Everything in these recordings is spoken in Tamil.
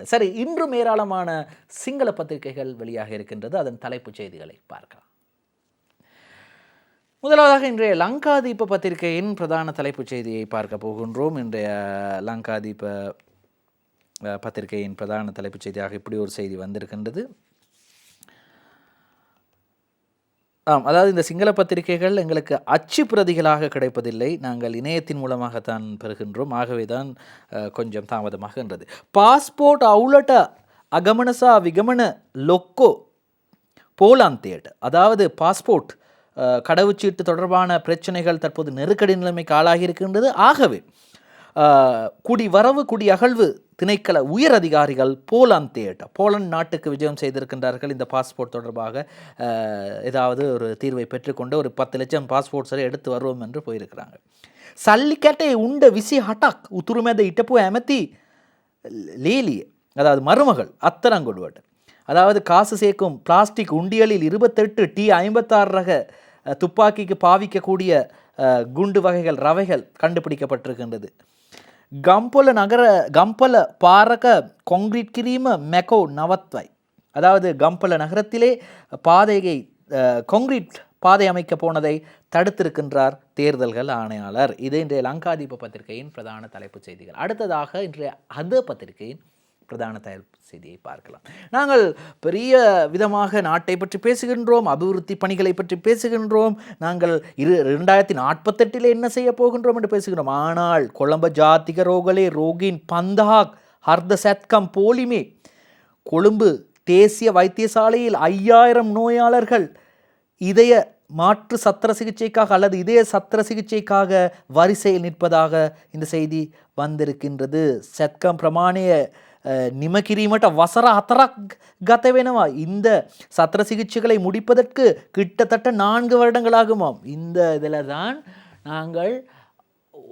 சரி இன்றும் ஏராளமான சிங்கள பத்திரிகைகள் வெளியாக இருக்கின்றது. அதன் தலைப்புச் செய்திகளை பார்க்கலாம். முதலாவதாக இன்றைய லங்காதீப பத்திரிகையின் பிரதான தலைப்புச் செய்தியை பார்க்க போகின்றோம். இன்றைய லங்காதீப பத்திரிகையின் பிரதான தலைப்புச் செய்தியாக இப்படி ஒரு செய்தி வந்திருக்கின்றது. ஆம் அதாவது இந்த சிங்கள பத்திரிகைகள் எங்களுக்கு அச்சு பிரதிகளாக கிடைப்பதில்லை. நாங்கள் இணையத்தின் மூலமாகத்தான் பெறுகின்றோம். ஆகவே தான் கொஞ்சம் தாமதமாகின்றது பாஸ்போர்ட் அவுலட்ட அகமனசா விகமன லொக்கோ போலாந்தேட் அதாவது பாஸ்போர்ட் கடவுச்சீட்டு தொடர்பான பிரச்சனைகள் தற்போது நெருக்கடி நிலைமைக்கு ஆளாகி இருக்கின்றது. ஆகவே குடி வரவு குடி அகழ்வு திணைக்கள உயர் அதிகாரிகள் போலாந்து தேட்ட போலந்து நாட்டுக்கு விஜயம் செய்திருக்கின்றார்கள். இந்த பாஸ்போர்ட் தொடர்பாக ஏதாவது ஒரு தீர்வை பெற்றுக்கொண்டு ஒரு பத்து லட்சம் பாஸ்போர்ட்ஸை எடுத்து வருவோம் என்று போயிருக்கிறாங்க. சல்லிக்கட்டை உண்ட விசி ஹட்டாக் உத்துருமேத இட்டப்போ அமத்தி லேலிய அதாவது மருமகள் அத்தரங்கொடுவட் அதாவது காசு சேர்க்கும் பிளாஸ்டிக் உண்டியலில் இருபத்தெட்டு டி ஐம்பத்தாறு ரக துப்பாக்கிக்கு பாவிக்கக்கூடிய குண்டு வகைகள் ரவைகள் கண்டுபிடிக்கப்பட்டிருக்கின்றது. ගම්පොල நகர ගම්පල பாரக කොංග්‍රීට් கிரீம මැකෝ நவத்வை அதாவது கம்பல நகரத்திலே பாதையை அஹ், கொங்கிரீட் பாதை அமைக்க போனதை தடுத்திருக்கின்றார் தேர்தல்கள் ஆணையாளர். இது இன்றைய லங்காதீப பத்திரிகையின் பிரதான தலைப்புச் செய்திகள். அடுத்ததாக இன்றைய அந்த பத்திரிகையின் பிரதான செய்தியை பார்க்கலாம். நாங்கள் பெரிய விதமாக நாட்டை பற்றி பேசுகின்றோம் அபிவிருத்தி பணிகளை பற்றி பேசுகின்றோம். நாங்கள் இரு ரெண்டாயிரத்தி நாற்பத்தெட்டில் என்ன செய்ய போகின்றோம் என்று பேசுகிறோம் ஆனால் கொழம்ப ஜாத்திக ரோகலே ரோகின் பந்தாக் ஹர்த சத்கம் போலிமே கொழும்பு தேசிய வைத்தியசாலையில் ஐயாயிரம் நோயாளர்கள் இதய மாற்று சத்திர சிகிச்சைக்காக அல்லது இதய சத்திர சிகிச்சைக்காக வரிசையில் நிற்பதாக இந்த செய்தி வந்திருக்கின்றது. சத்கம் பிரமாணிய அஹ், நிமகிரிமட்ட வசர அத்தரக் ගත වෙනවා. இந்த சத்திர சிகிச்சைகளை முடிப்பதற்கு கிட்டத்தட்ட நான்கு வருடங்களாகுமாம் இந்த இதில் தான் நாங்கள்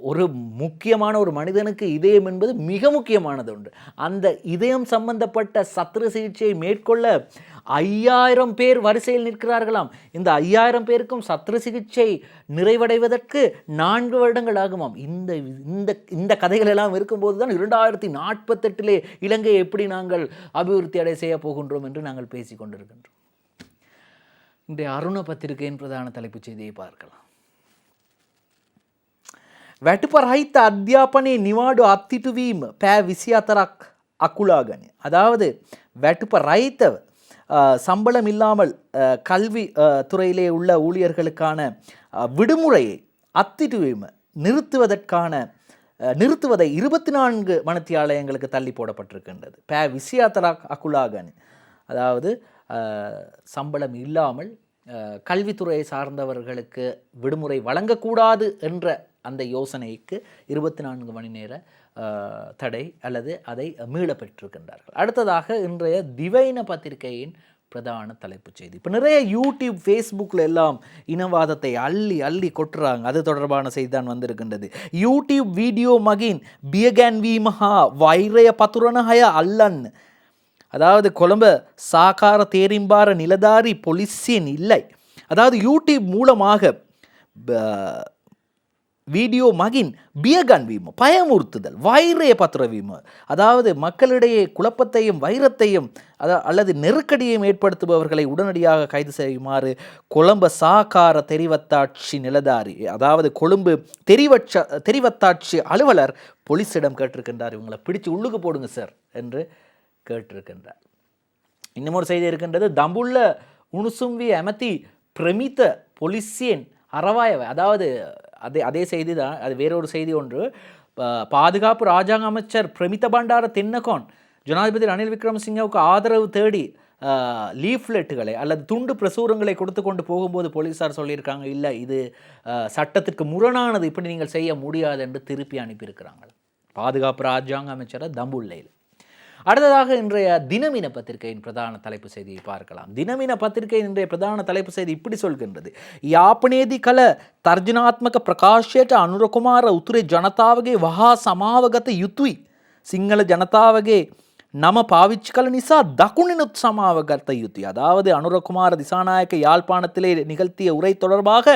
ஒரு முக்கியமான ஒரு மனிதனுக்கு இதயம் என்பது மிக முக்கியமானது ஒன்று அந்த இதயம் சம்பந்தப்பட்ட சத்திர சிகிச்சையை மேற்கொள்ள ஐயாயிரம் பேர் வரிசையில் நிற்கிறார்களாம். இந்த ஐயாயிரம் பேருக்கும் சத்திர சிகிச்சை நிறைவடைவதற்கு நான்கு வருடங்கள் ஆகுமாம். இந்த இந்த இந்த கதைகள் எல்லாம் இருக்கும்போது தான் இரண்டாயிரத்தி நாற்பத்தெட்டிலே இலங்கையை எப்படி நாங்கள் அபிவிருத்தி அடை செய்ய போகின்றோம் என்று நாங்கள் பேசிக் கொண்டிருக்கின்றோம் இன்றைய அருண பத்திரிகையின் பிரதான தலைப்புச் செய்தியை பார்க்கலாம். වැටුපරහිත අධ්‍යාපනයේ නිවාඩු අත්තිටුවීම පෑ විසි අතරක් අකුලාගනය. අදාවද වැටුප රයිතව சம்பளம் இல்லாமல் கல்வி துறையிலே உள்ள ஊழியர்களுக்கான விடுமுறையை அத்திட்டுவீம் நிறுத்துவதற்கான நிறுத்துவதை இருபத்தி நான்கு மனத்தியாலயங்களுக்கு தள்ளி போடப்பட்டிருக்கின்றது பே விசியாத்தரா அகுலாகனு அதாவது சம்பளம் இல்லாமல் கல்வித்துறையை சார்ந்தவர்களுக்கு விடுமுறை வழங்கக்கூடாது என்ற அந்த யோசனைக்கு இருபத்தி நான்கு மணி நேர தடை அல்லது அதை மீள பெற்றிருக்கின்றார்கள் அடுத்ததாக இன்றைய திவைன பத்திரிகையின் பிரதான தலைப்புச் செய்தி. இப்போ நிறைய யூடியூப் ஃபேஸ்புக்கில் எல்லாம் இனவாதத்தை அள்ளி அள்ளி கொட்டுறாங்க. அது தொடர்பான செய்தி தான் வந்திருக்கின்றது. யூடியூப் வீடியோ மகின் பியகேன் வீமஹா வைரய பத்துரனஹய அல்லன் அதாவது குழம்பு சாகார தேரிம்பார நிலதாரி பொலிசியன் இல்லை. அதாவது யூடியூப் மூலமாக வீடியோ மகின் பியகன் வீம பயமுறுத்துதல் வைரய பத்திரவீம அதாவது மக்களிடையே குழப்பத்தையும் வைரத்தையும் அத அல்லது நெருக்கடியையும் ஏற்படுத்துபவர்களை உடனடியாக கைது செய்யுமாறு கொழும்ப சாகார தெரிவத்தாட்சி நிலதாரி அதாவது கொழும்பு தெரிவட்ச தெரிவத்தாட்சி அலுவலர் போலீஸிடம் கேட்டிருக்கின்றார். இவங்களை பிடிச்சு உள்ளுக்கு போடுங்க சார் என்று கேட்டிருக்கின்றார். இன்னும் ஒரு செய்தி இருக்கின்றது. தம்புள்ள உணுசும்பி அமத்தி பிரமித்த பொலிசியன் அறவாயவை அதாவது அதே அதே செய்தி தான் அது வேறொரு செய்தி ஒன்று. பாதுகாப்பு ராஜாங்க அமைச்சர் பிரமித பண்டார தென்னகோன் ஜனாதிபதி ரணில் விக்ரமசிங்கவுக்கு ஆதரவு தேடி லீஃப்லெட்டுகளை அல்லது துண்டு பிரசுரங்களை கொடுத்து கொண்டு போகும்போது போலீஸார் சொல்லியிருக்காங்க இல்லை இது சட்டத்திற்கு முரணானது. இப்படி நீங்கள் செய்ய முடியாது என்று திருப்பி அனுப்பியிருக்கிறாங்க. பாதுகாப்பு ராஜாங்க அமைச்சரை தம்புள்ளையில். அடுத்ததாக இன்றைய தினமின பத்திரிகையின் பிரதான தலைப்பு செய்தியை பார்க்கலாம். தினமின பத்திரிகை இன்றைய பிரதான தலைப்பு செய்தி இப்படி சொல்கின்றது. யாப்பனேதி கல තර්ජනාත්මක ප්‍රකාශයට அனுரகுமார உத்துரை ஜனதாவகே වහා සමාවගත යුතුයි. சிங்கள ஜனதாவகே நம පාවිච්චි කළ නිසා சமாவகத்த யுத்தி அதாவது அனுரகுமார திசாநாயக்க யாழ்ப்பாணத்திலே நிகழ்த்திய உரை தொடர்பாக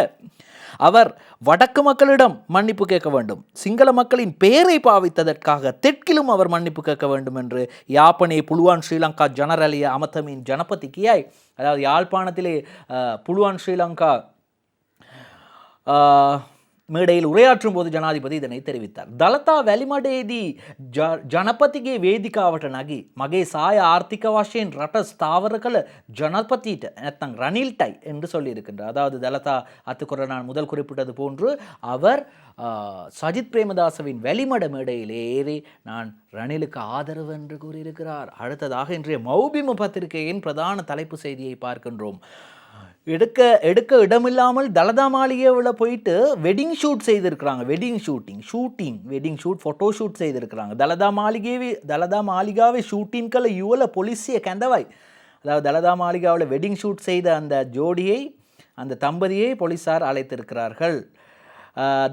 அவர் வடக்கு மக்களிடம் மன்னிப்பு கேட்க வேண்டும். சிங்கள மக்களின் பெயரை பாவித்ததற்காக தெற்கிலும் அவர் மன்னிப்பு கேட்க வேண்டும் என்று யாப்பனே புலுவான் ஸ்ரீலங்கா ஜனரலிய அமத்தமின் ஜனபதி கியாய் அதாவது யாழ்ப்பாணத்திலே புலுவான் ஸ்ரீலங்கா மேடையில் உரையாற்றும் போது ஜனாதிபதி இதனை தெரிவித்தார். ದಲತಾ වැලිමඩේදී ජනපතිගේ වේදිකාවට නගී මගේ சாய ஆர்த்திக வாஷேன் ரட்ட ஸ்தாவர கல ஜனபதிட்ட නැත්තම් ரணில்டை என்று சொல்லியிருக்கின்றார். அதாவது தலதா அத்துக்குற நான் முதல் குறிப்பிட்டது போன்று அவர் சஜித் பிரேமதாசவின் வெளிமட மேடையில் ஏறி நான் ரணிலுக்கு ஆதரவு என்று கூறியிருக்கிறார். அடுத்ததாக இன்றைய மௌபிம பத்திரிகையின் பிரதான தலைப்பு செய்தியை பார்க்கின்றோம். எடுக்க எடுக்க இடமில்லாமல் தலதா மாளிகையில் போயிட்டு வெட்டிங் ஷூட் செய்திருக்கிறாங்க. Wedding shooting shooting wedding shoot photo shoot செய்திருக்கிறாங்க. தலதா மாளிகைவே தலதா மாளிகாவை ஷூட்டின்கல யுவல பொலிசிய கந்தவாய். அதாவது தலதா மாளிகாவில் வெட்டிங் ஷூட் செய்த அந்த ஜோடியை அந்த தம்பதியை போலீஸார் அழைத்திருக்கிறார்கள்.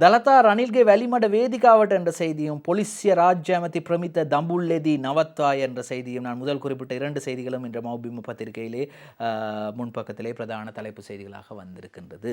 தலதா ரணில்கே வெளிமட வேதிகாவட் என்ற செய்தியும் பொலிசிய ராஜ்யமதி பிரமித்த தம்புள்ளெதி நவத்வாய் என்ற செய்தியும் நான் முதல் குறிப்பிட்ட இரண்டு செய்திகளும் இன்று மௌபிம பத்திரிகையிலே முன்பக்கத்திலே பிரதான தலைப்பு செய்திகளாக வந்திருக்கின்றது.